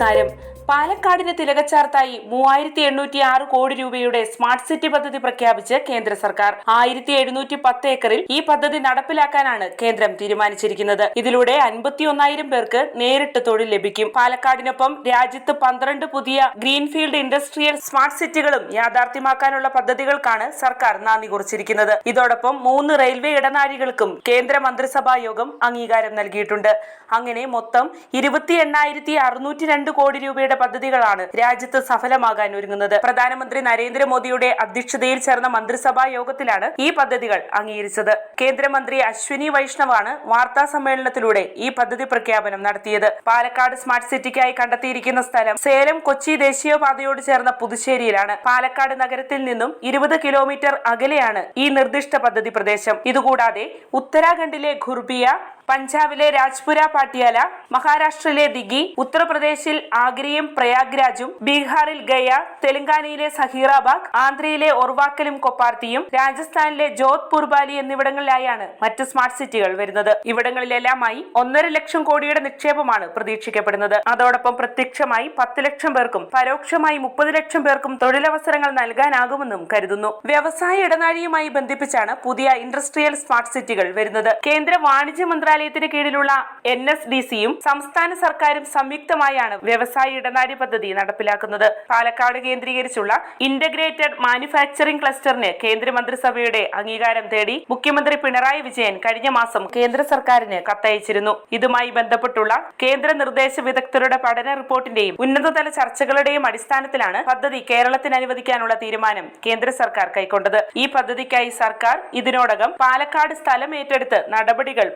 നമസ്കാരം പാലക്കാടിന് തിലകച്ചാർത്തായി മൂവായിരത്തി എണ്ണൂറ്റി ആറ് കോടി രൂപയുടെ സ്മാർട്ട് സിറ്റി പദ്ധതി പ്രഖ്യാപിച്ച് കേന്ദ്ര സർക്കാർ. ആയിരത്തി എഴുന്നൂറ്റി പത്ത് ഏക്കറിൽ ഈ പദ്ധതി നടപ്പിലാക്കാനാണ് കേന്ദ്രം തീരുമാനിച്ചിരിക്കുന്നത്. ഇതിലൂടെ അൻപത്തി ഒന്നായിരം പേർക്ക് നേരിട്ട് തൊഴിൽ ലഭിക്കും. പാലക്കാടിനൊപ്പം രാജ്യത്ത് പന്ത്രണ്ട് പുതിയ ഗ്രീൻഫീൽഡ് ഇൻഡസ്ട്രിയൽ സ്മാർട്ട് സിറ്റികളും യാഥാർത്ഥ്യമാക്കാനുള്ള പദ്ധതികൾക്കാണ് സർക്കാർ നാന്ദി കുറിച്ചിരിക്കുന്നത്. ഇതോടൊപ്പം മൂന്ന് റെയിൽവേ ഇടനാഴികൾക്കും കേന്ദ്ര മന്ത്രിസഭാ യോഗം അംഗീകാരം നൽകിയിട്ടുണ്ട്. അങ്ങനെ മൊത്തം ഇരുപത്തി എണ്ണായിരത്തി അറുന്നൂറ്റി രണ്ട് കോടി രൂപയുടെ പദ്ധതികളാണ് രാജ്യത്ത് സഫലമാകാൻ ഒരുങ്ങുന്നത്. പ്രധാനമന്ത്രി നരേന്ദ്രമോദിയുടെ അധ്യക്ഷതയിൽ ചേർന്ന മന്ത്രിസഭാ യോഗത്തിലാണ് ഈ പദ്ധതികൾ അംഗീകരിച്ചത്. കേന്ദ്രമന്ത്രി അശ്വിനി വൈഷ്ണവാണ് വാർത്താ സമ്മേളനത്തിലൂടെ ഈ പദ്ധതി പ്രഖ്യാപനം നടത്തിയത്. പാലക്കാട് സ്മാർട്ട് സിറ്റിക്കായി കണ്ടെത്തിയിരിക്കുന്ന സ്ഥലം സേലം കൊച്ചി ദേശീയപാതയോട് ചേർന്ന പുതുശ്ശേരിയിലാണ്. പാലക്കാട് നഗരത്തിൽ നിന്നും ഇരുപത് കിലോമീറ്റർ അകലെയാണ് ഈ നിർദ്ദിഷ്ട പദ്ധതി പ്രദേശം. ഇതുകൂടാതെ ഉത്തരാഖണ്ഡിലെ ഖുർബിയ പഞ്ചാബിലെ രാജ്പുര പാട്ടിയാല മഹാരാഷ്ട്രയിലെ ദിഗി ഉത്തർപ്രദേശിൽ ആഗ്രയും പ്രയാഗ്രാജും ബീഹാറിൽ ഗയ തെലങ്കാനയിലെ സഹീറാബാഗ് ആന്ധ്രയിലെ ഒർവാക്കലും കൊപ്പാർത്തിയും രാജസ്ഥാനിലെ ജോധ്പൂർ ബാലി എന്നിവിടങ്ങളിലായാണ് മറ്റ് സ്മാർട്ട് സിറ്റികൾ വരുന്നത്. ഇവിടങ്ങളിലെല്ലാമായി ഒന്നര ലക്ഷം കോടിയുടെ നിക്ഷേപമാണ് പ്രതീക്ഷിക്കപ്പെടുന്നത്. അതോടൊപ്പം പ്രത്യക്ഷമായി പത്ത് ലക്ഷം പേർക്കും പരോക്ഷമായി മുപ്പത് ലക്ഷം പേർക്കും തൊഴിലവസരങ്ങൾ നൽകാനാകുമെന്നും കരുതുന്നു. വ്യവസായ ഇടനാഴിയുമായി ബന്ധിപ്പിച്ചാണ് പുതിയ ഇൻഡസ്ട്രിയൽ സ്മാർട്ട് സിറ്റികൾ വരുന്നത്. കേന്ദ്ര വാണിജ്യ മന്ത്രാലയത്തിന് കീഴിലുള്ള എൻ എസ് ഡി സിയും സംസ്ഥാന സർക്കാരും സംയുക്തമായാണ് വ്യവസായ ഇടനാഴി പദ്ധതി നടപ്പിലാക്കുന്നത്. പാലക്കാട് കേന്ദ്രീകരിച്ചുള്ള ഇന്റഗ്രേറ്റഡ് മാനുഫാക്ചറിംഗ് ക്ലസ്റ്ററിന് കേന്ദ്രമന്ത്രിസഭയുടെ അംഗീകാരം തേടി മുഖ്യമന്ത്രി പിണറായി വിജയൻ കഴിഞ്ഞ മാസം കേന്ദ്ര സർക്കാരിന് കത്തയച്ചിരുന്നു. ഇതുമായി ബന്ധപ്പെട്ടുള്ള കേന്ദ്ര നിർദ്ദേശ വിദഗ്ധരുടെ പഠന റിപ്പോർട്ടിന്റെയും ഉന്നതതല ചർച്ചകളുടെയും അടിസ്ഥാനത്തിലാണ് പദ്ധതി കേരളത്തിന് അനുവദിക്കാനുള്ള തീരുമാനം കേന്ദ്ര സർക്കാർ കൈക്കൊണ്ടത്. ഈ പദ്ധതിക്കായി സർക്കാർ ഇതിനോടകം പാലക്കാട് സ്ഥലം ഏറ്റെടുത്ത് നടപടികൾ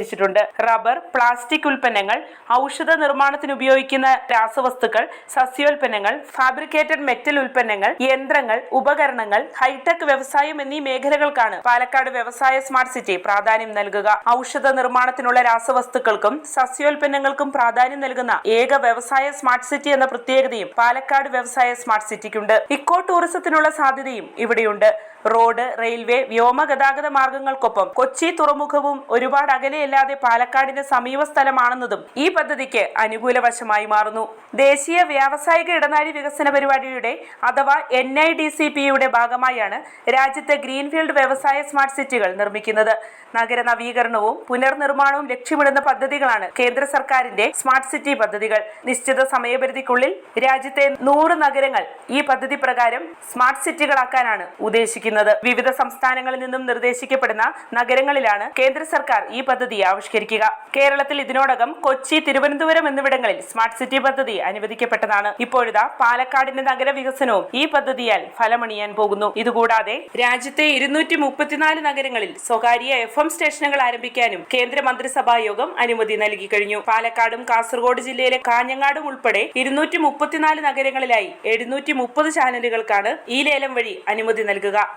പൂർത്തീകരിച്ചിട്ടുണ്ട് റബ്ബർ പ്ലാസ്റ്റിക് ഉൽപ്പന്നങ്ങൾ ഔഷധ നിർമ്മാണത്തിന് ഉപയോഗിക്കുന്ന രാസവസ്തുക്കൾ സസ്യോൽപ്പന്നങ്ങൾ ഫാബ്രിക്കേറ്റഡ് മെറ്റൽ ഉൽപ്പന്നങ്ങൾ യന്ത്രങ്ങൾ ഉപകരണങ്ങൾ ഹൈടെക് വ്യവസായം എന്നീ മേഖലകൾക്കാണ് പാലക്കാട് വ്യവസായ സ്മാർട്ട് സിറ്റി പ്രാധാന്യം നൽകുക. ഔഷധ നിർമ്മാണത്തിനുള്ള രാസവസ്തുക്കൾക്കും സസ്യോൽപ്പന്നങ്ങൾക്കും പ്രാധാന്യം നൽകുന്ന ഏക വ്യവസായ സ്മാർട്ട് സിറ്റി എന്ന പ്രത്യേകതയും പാലക്കാട് വ്യവസായ സ്മാർട്ട് സിറ്റിക്കുണ്ട്. ഇക്കോ ടൂറിസത്തിനുള്ള സാധ്യതയും ഇവിടെയുണ്ട്. റോഡ് റെയിൽവേ വ്യോമ ഗതാഗത മാർഗങ്ങൾക്കൊപ്പം കൊച്ചി തുറമുഖവും ഒരുപാട് അകലെയല്ലാതെ പാലക്കാടിന്റെ സമീപ സ്ഥലമാണെന്നതും ഈ പദ്ധതിക്ക് അനുകൂല വശമായി മാറുന്നു. ദേശീയ വ്യാവസായിക ഇടനാഴി വികസന പരിപാടിയുടെ അഥവാ എൻ ഐ ഡി സി പിയുടെ ഭാഗമായാണ് രാജ്യത്തെ ഗ്രീൻഫീൽഡ് വ്യവസായ സ്മാർട്ട് സിറ്റികൾ നിർമ്മിക്കുന്നത്. നഗര നവീകരണവും പുനർനിർമ്മാണവും ലക്ഷ്യമിടുന്ന പദ്ധതികളാണ് കേന്ദ്ര സർക്കാരിന്റെ സ്മാർട്ട് സിറ്റി പദ്ധതികൾ. നിശ്ചിത സമയപരിധിക്കുള്ളിൽ രാജ്യത്തെ നൂറ് നഗരങ്ങൾ ഈ പദ്ധതി പ്രകാരം സ്മാർട്ട് സിറ്റികളാക്കാനാണ് ഉദ്ദേശിക്കുന്നത്. വിവിധ സംസ്ഥാനങ്ങളിൽ നിന്നും നിർദ്ദേശിക്കപ്പെടുന്ന നഗരങ്ങളിലാണ് കേന്ദ്ര സർക്കാർ ഈ പദ്ധതി ആവിഷ്കരിക്കുക. കേരളത്തിൽ ഇതിനോടകം കൊച്ചി തിരുവനന്തപുരം എന്നിവിടങ്ങളിൽ സ്മാർട്ട് സിറ്റി പദ്ധതി അനുവദിക്കപ്പെട്ടതാണ്. ഇപ്പോഴിതാ പാലക്കാടിന്റെ നഗരവികസനവും ഈ പദ്ധതിയാൽ ഫലമണിയാൻ പോകുന്നു. ഇതുകൂടാതെ രാജ്യത്തെ ഇരുന്നൂറ്റി മുപ്പത്തിനാല് നഗരങ്ങളിൽ സ്വകാര്യ എഫ് എം സ്റ്റേഷനുകൾ ആരംഭിക്കാനും കേന്ദ്ര മന്ത്രിസഭാ യോഗം അനുമതി നൽകി കഴിഞ്ഞു. പാലക്കാടും കാസർഗോഡ് ജില്ലയിലെ കാഞ്ഞങ്ങാടും ഉൾപ്പെടെ ഇരുന്നൂറ്റി മുപ്പത്തിനാല് നഗരങ്ങളിലായി എഴുന്നൂറ്റി മുപ്പത് ചാനലുകൾക്കാണ് ഈ ലേലം വഴി അനുമതി നൽകുക.